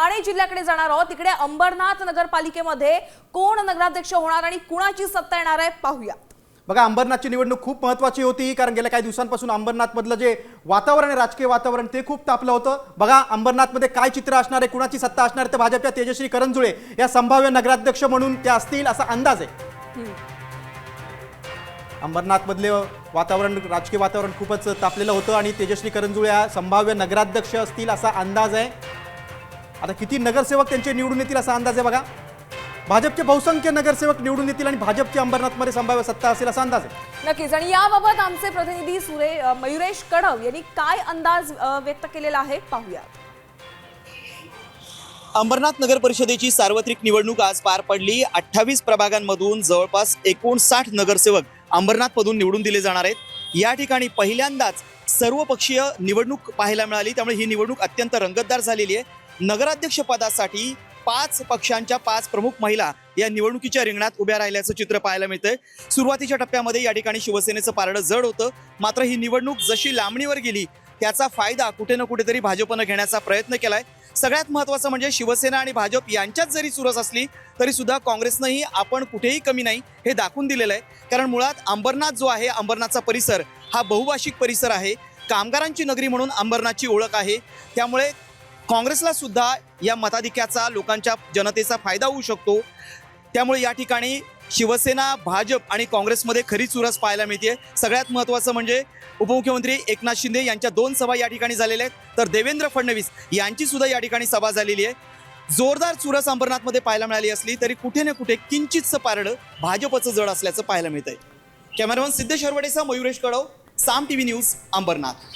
ठाणे जिल्ह्याकडे जाणार आहोत. तिकडे अंबरनाथ नगरपालिकेमध्ये कोण नगराध्यक्ष होणार आणि कुणाची सत्ता येणार आहे पाहूया. बघा अंबरनाथची निवडणूक खूप महत्वाची होती कारण गेल्या काही दिवसांपासून अंबरनाथमधलं जे वातावरण आहे राजकीय वातावरण ते खूप तापलं होतं. बघा अंबरनाथमध्ये काय चित्र असणार आहे कुणाची सत्ता असणार आहे तर भाजपच्या तेजश्री करंजुळे या संभाव्य नगराध्यक्ष म्हणून त्या असतील असा अंदाज आहे. अंबरनाथमधले वातावरण राजकीय वातावरण खूपच तापलेलं होतं आणि तेजश्री करंजुळे या संभाव्य नगराध्यक्ष असतील असा अंदाज आहे. आता किती नगरसेवक त्यांचे निवडून येतील असा अंदाज आहे बघा. भाजपचे बहुसंख्य नगरसेवक निवडून येतील आणि भाजपची अंबरनाथमध्ये संभाव्य सत्ता असेल असा अंदाज आहे. नक्कीच. आणि याबाबत आमचे प्रतिनिधी सुरे मयुरेश कडव यांनी काय अंदाज व्यक्त केलेला आहे पाहूया. अंबरनाथ नगर परिषदेची सार्वत्रिक निवडणूक आज पार पडली. अठ्ठावीस प्रभागांमधून जवळपास एकोणसाठ नगरसेवक अंबरनाथमधून निवडून दिले जाणार आहेत. या ठिकाणी पहिल्यांदाच सर्वपक्षीय निवडणूक पाहायला मिळाली. त्यामुळे ही निवडणूक अत्यंत रंगतदार झालेली आहे. नगराध्यक्षपदासाठी पाच पक्षांच्या पाच प्रमुख महिला या निवडणुकीच्या रिंगणात उभ्या राहिल्याचं चित्र पाहायला मिळतंय. सुरुवातीच्या टप्प्यामध्ये या ठिकाणी शिवसेनेचं पारडं जड होतं. मात्र ही निवडणूक जशी लांबणीवर गेली त्याचा फायदा कुठे ना कुठेतरी भाजपनं घेण्याचा प्रयत्न केलाय. सगळ्यात महत्त्वाचं म्हणजे शिवसेना आणि भाजप यांच्यात जरी चुरस असली तरी सुद्धा काँग्रेसनंही आपण कुठेही कमी नाही हे दाखवून दिलेलं आहे. कारण मुळात अंबरनाथ जो आहे अंबरनाथचा परिसर हा बहुभाषिक परिसर आहे. कामगारांची नगरी म्हणून अंबरनाथची ओळख आहे. त्यामुळे काँग्रेसला सुद्धा या मताधिक्याचा लोकांच्या जनतेचा फायदा होऊ शकतो. त्यामुळे या ठिकाणी शिवसेना भाजप आणि काँग्रेसमध्ये खरी चुरस पाहायला मिळते सगळ्यात महत्त्वाचं म्हणजे उपमुख्यमंत्री एकनाथ शिंदे यांच्या दोन सभा या ठिकाणी झालेल्या आहेत. तर देवेंद्र फडणवीस यांची सुद्धा या ठिकाणी सभा झालेली आहे. जोरदार चुरस अंबरनाथमध्ये पाहायला मिळाली असली तरी कुठे ना कुठे किंचितचं पारडं भाजपचं जड असल्याचं पाहायला मिळतंय. कॅमेरामन सिद्धेश हरवडेचा मयुरेश कडव साम टीव्ही न्यूज अंबरनाथ.